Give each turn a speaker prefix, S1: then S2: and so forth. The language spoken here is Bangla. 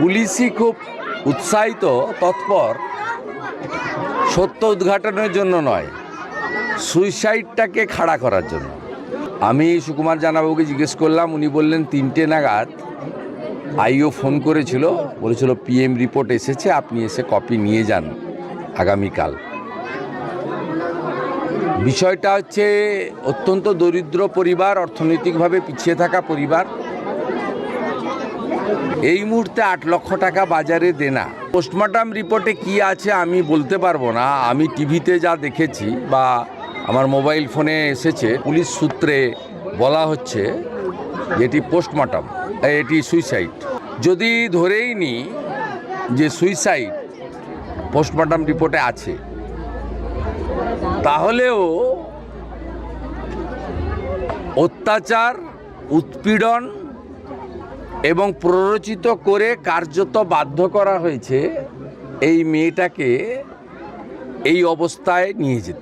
S1: পুলিশই খুব উৎসাহিত, তৎপর, সত্য উদ্ঘাটনের জন্য নয় সুইসাইডটাকে খাড়া করার জন্য। আমি সুকুমার জানাবাবুকে জিজ্ঞেস করলাম, উনি বললেন, তিনটে নাগাদ আইও ফোন করেছিল, বলেছিল, পিএম রিপোর্ট এসেছে, আপনি এসে কপি নিয়ে যান আগামীকাল। বিষয়টা হচ্ছে অত্যন্ত দরিদ্র পরিবার, অর্থনৈতিকভাবে পিছিয়ে থাকা পরিবার। এই মুহূর্তে আট লক্ষ টাকা বাজারে দেনা। পোস্টমর্টম রিপোর্টে কি আছে আমি বলতে পারব না। আমি টিভিতে যা দেখেছি বা আমার মোবাইল ফোনে এসেছে, পুলিশ সূত্রে বলা হচ্ছে এটি পোস্টমর্টম, এটি সুইসাইড। যদি ধরেই নি যে সুইসাইড পোস্টমর্টম রিপোর্টে আছে তাহলেও অত্যাচার, উৎপীড়ন এবং প্ররোচিত করে কার্যত বাধ্য করা হয়েছে এই মেয়েটাকে এই অবস্থায় নিয়ে যেতে।